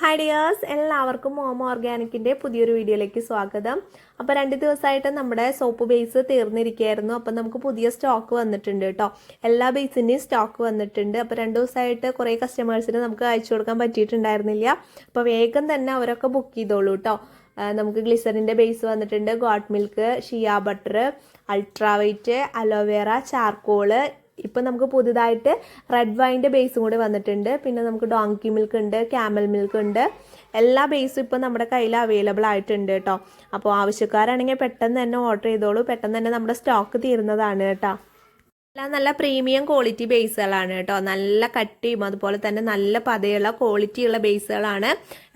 Hi dears എല്ലാവർക്കും മോമോ ഓർഗാനിക്കിന്റെ പുതിയൊരു വീഡിയോയിലേക്ക് സ്വാഗതം. അപ്പോൾ രണ്ട് ദിവസമായിട്ട് നമ്മുടെ സോപ്പ് ബേസ് തീർന്നിരിക്കുകയായിരുന്നു. അപ്പോൾ നമുക്ക് പുതിയ സ്റ്റോക്ക് വന്നിട്ടുണ്ട് കേട്ടോ. എല്ലാ ബേസിന്റെയും സ്റ്റോക്ക് വന്നിട്ടുണ്ട്. അപ്പോൾ രണ്ട് ദിവസമായിട്ട് കുറേ കസ്റ്റമേഴ്സിന് നമുക്ക് അയച്ചു കൊടുക്കാൻ പറ്റിയിട്ടുണ്ടായിരുന്നില്ല. അപ്പോൾ വേഗം തന്നെ അവരൊക്കെ ബുക്ക് ചെയ്തോളൂ കേട്ടോ. നമുക്ക് ഗ്ലിസറിന്റെ ബേസ് വന്നിട്ടുണ്ട്. Goat milk shea butter ultra white aloe vera charcoal ഇപ്പം നമുക്ക് പുതുതായിട്ട് റെഡ് വൈന്റെ ബേസും കൂടി വന്നിട്ടുണ്ട്. പിന്നെ നമുക്ക് ഡോങ്കി മിൽക്ക് ഉണ്ട് ക്യാമൽ മിൽക്ക് ഉണ്ട്. എല്ലാ ബേസും ഇപ്പം നമ്മുടെ കയ്യിൽ അവൈലബിൾ ആയിട്ടുണ്ട് കേട്ടോ. അപ്പോൾ ആവശ്യക്കാരാണെങ്കിൽ പെട്ടെന്ന് തന്നെ ഓർഡർ ചെയ്തോളൂ. പെട്ടെന്ന് തന്നെ നമ്മുടെ സ്റ്റോക്ക് തീരുന്നതാണ് കേട്ടോ. എല്ലാം നല്ല പ്രീമിയം ക്വാളിറ്റി ബേസുകളാണ് കേട്ടോ. നല്ല കട്ടിയും അതുപോലെ തന്നെ നല്ല പതയുള്ള ക്വാളിറ്റിയുള്ള ബേസുകളാണ്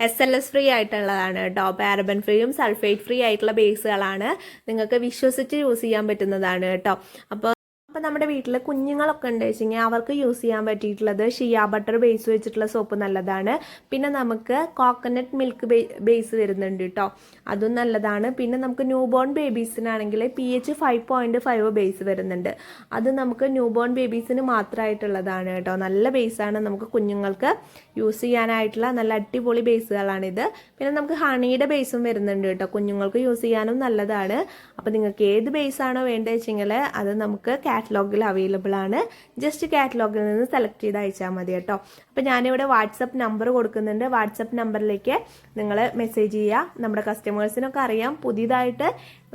എസ് എൽ എസ് ഫ്രീ ആയിട്ടുള്ളതാണ് കേട്ടോ. പാരബൻ ഫ്രീയും സൾഫേറ്റ് ഫ്രീ ആയിട്ടുള്ള ബേസുകളാണ് നിങ്ങൾക്ക് വിശ്വസിച്ച് യൂസ് ചെയ്യാൻ പറ്റുന്നതാണ് കേട്ടോ. അപ്പോൾ അപ്പോൾ നമ്മുടെ വീട്ടിൽ കുഞ്ഞുങ്ങളൊക്കെ ഉണ്ട് വെച്ചെങ്കിൽ അവർക്ക് യൂസ് ചെയ്യാൻ പറ്റിയിട്ടുള്ളത് ഷിയ ബട്ടർ ബേസ് വെച്ചിട്ടുള്ള സോപ്പ് നല്ലതാണ്. പിന്നെ നമുക്ക് കോക്കനട്ട് മിൽക്ക് ബേസ് വരുന്നുണ്ട് കേട്ടോ അതും നല്ലതാണ്. പിന്നെ നമുക്ക് new born ബേബീസിനാണെങ്കിൽ P H five point five base വരുന്നുണ്ട്. അത് നമുക്ക് ന്യൂ ബോൺ ബേബീസിന് മാത്രമായിട്ടുള്ളതാണ് കേട്ടോ നല്ല ബേസാണ് നമുക്ക് കുഞ്ഞുങ്ങൾക്ക് യൂസ് ചെയ്യാനായിട്ടുള്ള നല്ല അടിപൊളി ബേസുകളാണിത് പിന്നെ നമുക്ക് ഹണിയുടെ ബേസും വരുന്നുണ്ട് കേട്ടോ കുഞ്ഞുങ്ങൾക്ക് യൂസ് ചെയ്യാനും നല്ലതാണ്. അപ്പോൾ നിങ്ങൾക്ക് ഏത് ബേസാണോ വേണ്ടത് വെച്ചെങ്കിൽ അത് നമുക്ക് കാറ്റലോഗിൽ അവൈലബിൾ ആണ്. ജസ്റ്റ് കാറ്റലോഗിൽ നിന്ന് സെലക്ട് ചെയ്ത് അയച്ചാൽ മതി കേട്ടോ. അപ്പോൾ ഞാനിവിടെ വാട്സപ്പ് നമ്പർ കൊടുക്കുന്നുണ്ട്. വാട്സപ്പ് നമ്പറിലേക്ക് നിങ്ങൾ മെസ്സേജ് ചെയ്യുക. നമ്മുടെ കസ്റ്റമേഴ്സിനൊക്കെ അറിയാം. പുതിയതായിട്ട്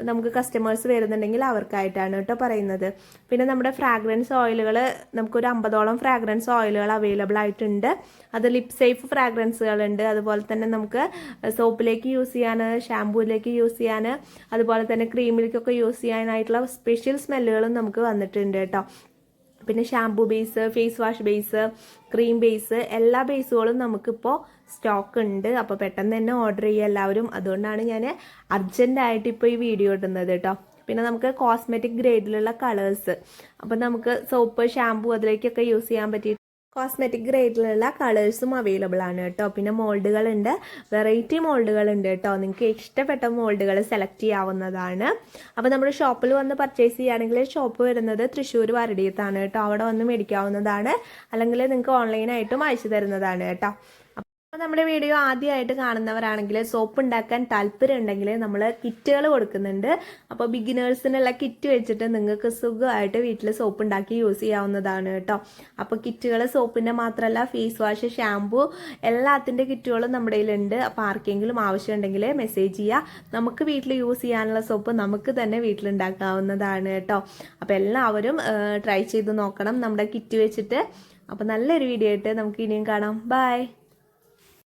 നമുക്ക് കസ്റ്റമേഴ്സ് വരുന്നുണ്ടെങ്കിൽ അവർക്കായിട്ടാണ് കേട്ടോ പറയുന്നത്. പിന്നെ നമ്മുടെ ഫ്രാഗ്രൻസ് ഓയിലുകൾ നമുക്കൊരു അമ്പതോളം ഫ്രാഗ്രൻസ് ഓയിലുകൾ അവൈലബിൾ ആയിട്ടുണ്ട്. അത് ലിപ് സേഫ് ഫ്രാഗ്രൻസുകളുണ്ട് അതുപോലെ തന്നെ നമുക്ക് സോപ്പിലേക്ക് യൂസ് ചെയ്യാൻ ഷാമ്പൂയിലേക്ക് യൂസ് ചെയ്യാൻ അതുപോലെ തന്നെ ക്രീമിലേക്കൊക്കെ യൂസ് ചെയ്യാനായിട്ടുള്ള സ്പെഷ്യൽ സ്മെല്ലുകളും നമുക്ക് വന്നിട്ടുണ്ട് കേട്ടോ. പിന്നെ shampoo base face wash base cream base എല്ലാ ബേസുകളും നമുക്കിപ്പോൾ സ്റ്റോക്ക് ഉണ്ട്. അപ്പോൾ പെട്ടെന്ന് തന്നെ ഓർഡർ ചെയ്യുക എല്ലാവരും. അതുകൊണ്ടാണ് ഞാൻ അർജന്റായിട്ട് ഇപ്പോൾ ഈ വീഡിയോ ഇടുന്നത് കേട്ടോ പിന്നെ നമുക്ക് കോസ്മെറ്റിക് ഗ്രേഡിലുള്ള കളേഴ്സ് അപ്പോൾ നമുക്ക് സോപ്പ് ഷാംപൂ അതിലേക്കൊക്കെ യൂസ് ചെയ്യാൻ പറ്റി കോസ്മെറ്റിക് ഗ്രേഡിലുള്ള കളേഴ്സും അവൈലബിൾ ആണ് കേട്ടോ. പിന്നെ മോൾഡുകളുണ്ട്. വെറൈറ്റി മോൾഡുകളുണ്ട് കേട്ടോ. നിങ്ങൾക്ക് ഇഷ്ടപ്പെട്ട മോൾഡുകൾ സെലക്ട് ചെയ്യാവുന്നതാണ്. അപ്പോൾ നമ്മുടെ ഷോപ്പിൽ വന്ന് പർച്ചേസ് ചെയ്യുകയാണെങ്കിൽ ഷോപ്പ് വരുന്നത് തൃശ്ശൂർ വരടിയത്താണ് കേട്ടോ. അവിടെ വന്ന് മേടിക്കാവുന്നതാണ്. അല്ലെങ്കിൽ നിങ്ങൾക്ക് ഓൺലൈനായിട്ടും അയച്ചു തരുന്നതാണ് കേട്ടോ. അപ്പോൾ നമ്മുടെ വീഡിയോ ആദ്യമായിട്ട് കാണുന്നവരാണെങ്കിൽ സോപ്പ് ഉണ്ടാക്കാൻ താല്പര്യം ഉണ്ടെങ്കിൽ നമ്മൾ കിറ്റുകൾ കൊടുക്കുന്നുണ്ട്. അപ്പോൾ ബിഗിനേഴ്സിനുള്ള കിറ്റ് വെച്ചിട്ട് നിങ്ങൾക്ക് സുഖമായിട്ട് വീട്ടിൽ സോപ്പ് ഉണ്ടാക്കി യൂസ് ചെയ്യാവുന്നതാണ് കേട്ടോ. അപ്പോൾ കിറ്റുകൾ സോപ്പിന്റെ മാത്രമല്ല ഫേസ് വാഷ് ഷാമ്പു എല്ലാത്തിന്റെ കിറ്റുകളും നമ്മുടെ കയ്യിലുണ്ട്. അപ്പോൾ ആർക്കെങ്കിലും ആവശ്യമുണ്ടെങ്കിൽ മെസ്സേജ് ചെയ്യുക നമുക്ക് വീട്ടിൽ യൂസ് ചെയ്യാനുള്ള സോപ്പ് നമുക്ക് തന്നെ വീട്ടിലുണ്ടാക്കാവുന്നതാണ് കേട്ടോ. അപ്പോൾ എല്ലാവരും ട്രൈ ചെയ്ത് നോക്കണം നമ്മുടെ കിറ്റ് വെച്ചിട്ട്. അപ്പോൾ നല്ലൊരു വീഡിയോ ആയിട്ട് നമുക്ക് ഇനിയും കാണാം. ബൈ